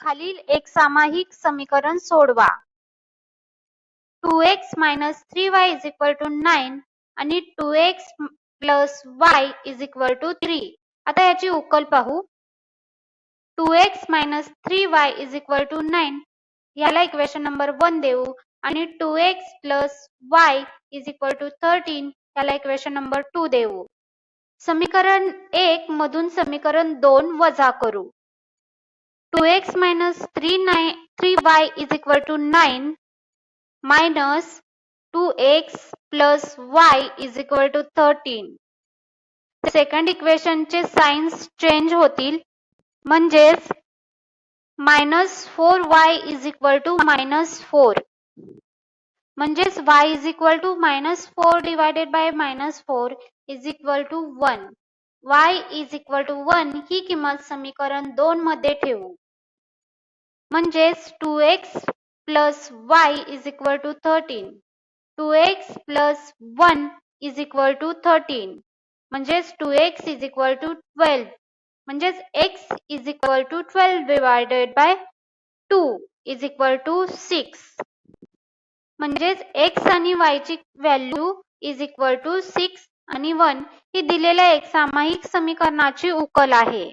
खालील एक सामायिक समीकरण सोडवा. Two X minus three Y is equal to nine आणि two X plus Y is equal to three आता याची उकल पाहू. Two X minus three Y is equal to nine याला इक्वेशन नंबर वन देऊ. आणि two X plus Y is equal to thirteen याला equation number two देऊ. समीकरण एक मधून समीकरण दोन वजा करू. Two X minus three nine three Y is equal to nine minus two X plus Y is equal to thirteen second इक्वेशनचे साइन्स चेंज होतील. म्हणजेच minus four Y is equal to minus four म्हणजेच Y is equal to minus four divided by minus four is equal to one Y is equal to one ही किंमत समीकरण दोन मध्ये ठेवू. म्हणजेच two X plus Y is equal to thirteen two X plus one is equal to thirteen म्हणजेच two X is equal to twelve म्हणजेच X is equal to twelve divided by two is equal to six म्हणजेच X आणि वायची value is equal to six आणि one ही दिलेल्या एक सामायिक समीकरणाची उकल आहे.